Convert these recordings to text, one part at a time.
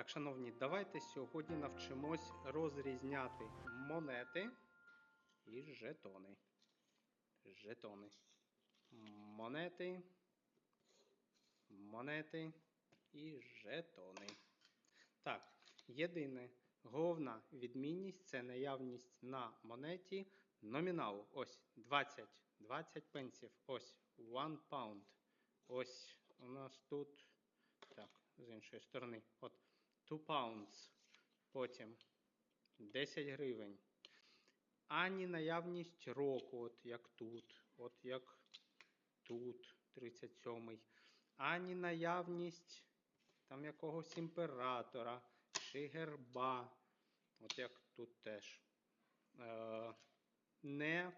Так, шановні, давайте сьогодні навчимось розрізняти монети і жетони. Жетони. Монети. Монети і жетони. Так, єдине, головна відмінність це наявність на монеті номіналу. Ось 20, 20 пенсів. Ось 1 pound. Ось у нас тут, так, з іншої сторони, от 2 pounds. Потім 10 гривень. Ані наявність року, от як тут, от як тут, 37-й. Ані наявність там якогось імператора чи герба, от як тут теж. Е, не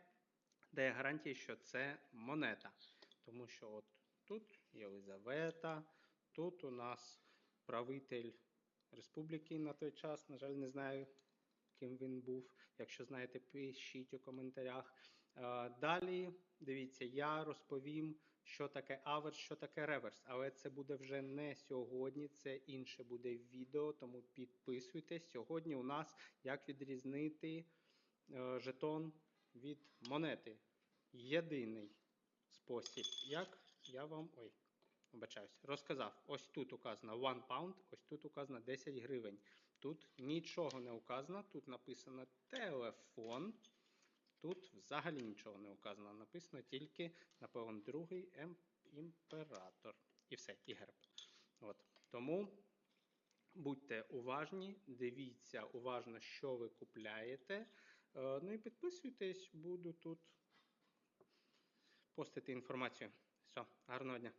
дає гарантії, що це монета. Тому що от тут Єлизавета, тут у нас правитель республіки на той час, на жаль, не знаю, ким він був. Якщо знаєте, пишіть у коментарях. Е, Далі, дивіться, я розповім, що таке аверс, що таке реверс. Але це буде вже не сьогодні, це інше буде відео, тому підписуйтесь. Сьогодні у нас як відрізнити е, жетон від монети. Єдиний спосіб, як я вам. Ой, Вибачаюсь, розказав. Ось тут указано 1 pound, ось тут указано 10 гривень. Тут нічого не указано, тут написано телефон. Тут взагалі нічого не указано. Написано тільки, напевно, другий ем- імператор. І все, і герб. От. Тому будьте уважні, дивіться уважно, що ви купляєте. Е, Ну і підписуйтесь, буду тут постити інформацію. Все, гарного дня.